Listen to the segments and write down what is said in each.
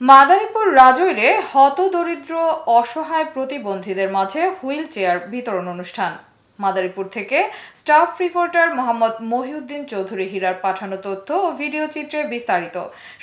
মাদারীপুর রাজৈরে হতদরিদ্র অসহায় প্রতিবন্ধীদের মাঝে হুইল চেয়ার বিতরণ অনুষ্ঠান। মাদারীপুর থেকে স্টাফ রিপোর্টার মোহাম্মদ মহিউদ্দিন চৌধুরী হীরার পাঠানো তথ্য ও ভিডিও চিত্রে বিস্তারিত।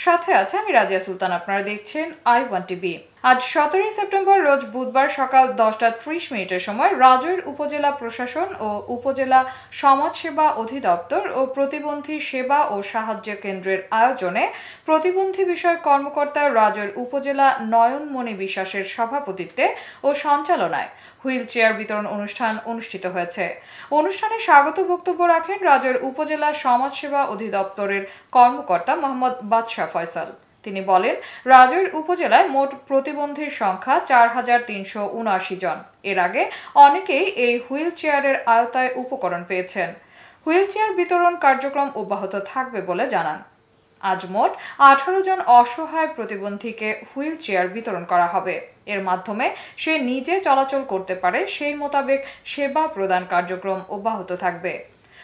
সাথে আছে আমি রাজিয়া সুলতান, আপনারা দেখছেন আই ওয়ান টিভি আজ সতেরোই সেপ্টেম্বর রোজ বুধবার সকাল দশটা ত্রিশ মিনিটের সময় রাজৈর উপজেলা প্রশাসন ও উপজেলা সমাজসেবা অধিদপ্তর ও প্রতিবন্ধী সেবা ও সাহায্য কেন্দ্রের আয়োজনে প্রতিবন্ধী বিষয়ক কর্মকর্তা রাজৈর উপজেলা নয়নমণি বিশ্বাসের সভাপতিত্বে ও সঞ্চালনায় হুইল চেয়ার বিতরণ অনুষ্ঠান অনুষ্ঠিত হয়েছে। অনুষ্ঠানে স্বাগত বক্তব্য রাখেন রাজৈর উপজেলা সমাজসেবা অধিদপ্তরের কর্মকর্তা মোহাম্মদ বাদশাহ ফয়সাল। তিনি বলেন রাজৈর উপজেলায় মোট প্রতিবন্ধীর সংখ্যা চার হাজার তিনশো উনআশি জন। এর আগে অনেকেই এই হুইল চেয়ারের আওতায় উপকরণ পেয়েছেন। হুইল চেয়ার বিতরণ কার্যক্রম অব্যাহত থাকবে বলে জানান। আজ মোট আঠারো জন অসহায় প্রতিবন্ধীকে হুইল চেয়ার বিতরণ করা হবে। এর মাধ্যমে সে নিজে চলাচল করতে পারে, সেই মোতাবেক সেবা প্রদান কার্যক্রম অব্যাহত থাকবে।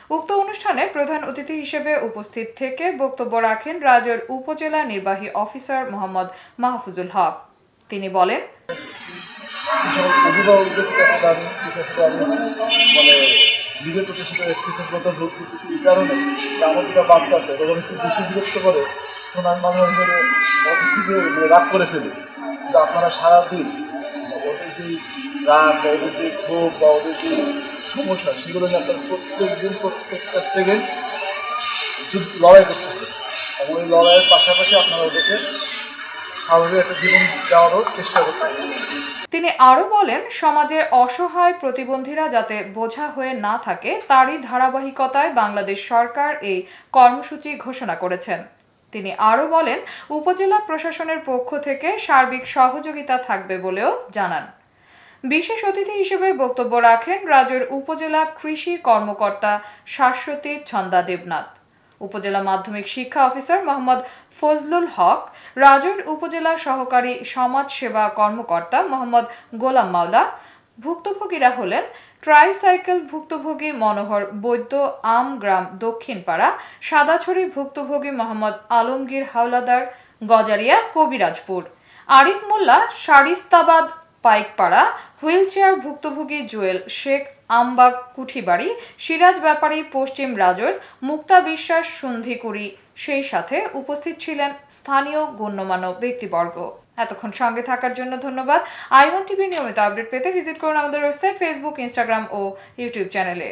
উক্ত অনুষ্ঠানে প্রধান অতিথি হিসেবে উপস্থিত থেকে বক্তব্য রাখেন রাজৈর উপজেলা নির্বাহী অফিসার মোহাম্মদ মাহফুজুল হক। তিনি বলেন করে রাগ করে আপনারা সারাদিন রাগ বা ক্ষোভ বা ওদের সমস্যা সেগুলো নিয়ে আপনারা প্রত্যেক দিন, প্রত্যেকটা সেকেন্ড লড়াই করতেছে এবং ওই লড়াইয়ের পাশাপাশি আপনারা ওদেরকে স্বাভাবিক একটা জীবন দেওয়ারও চেষ্টা করতে তিনি আরও বলেন, সমাজে অসহায় প্রতিবন্ধীরা যাতে বোঝা হয়ে না থাকে, তারই ধারাবাহিকতায় বাংলাদেশ সরকার এই কর্মসূচি ঘোষণা করেছেন। তিনি আরও বলেন, উপজেলা প্রশাসনের পক্ষ থেকে সার্বিক সহযোগিতা থাকবে বলেও জানান। বিশেষ অতিথি হিসেবে বক্তব্য রাখেন রাজৈর উপজেলা কৃষি কর্মকর্তা শাশ্বতী ছন্দা দেবনাথ। উপজেলা মাধ্যমিক শিক্ষা অফিসার মোহাম্মদ ফজলুল হক রাজৈর উপজেলা সহকারী সমাজ সেবা কর্মকর্তা মোহাম্মদ গোলাম মাওলা, ভুক্তভোগীরা হলেন ট্রাইসাইকেল ভুক্তভোগী মনোহর বৈদ্য, আম গ্রাম দক্ষিণপাড়া, সাদাছড়ি ভুক্তভোগী মোহাম্মদ আলমগীর হাওলাদার, গজারিয়া কবিরাজপুর। আরিফ মোল্লা শারিস্তাবাদ পাইকপাড়া হুইল চেয়ার ভুক্তভোগী জুয়েল শেখ আমবাগ কুঠিবাড়ি, সিরাজ ব্যাপারী পশ্চিম রাজর, মুক্তা বিশ্বাস সন্ধিকুড়ি, সেই সাথে উপস্থিত ছিলেন স্থানীয় গণ্যমান্য ব্যক্তিবর্গ। এতক্ষণ সঙ্গে থাকার জন্য ধন্যবাদ। আইওয়ান টিভির নিয়মিত আপডেট পেতে ভিজিট করুন আমাদের ওয়েবসাইট, ফেসবুক, ইনস্টাগ্রাম ও ইউটিউব চ্যানেলে।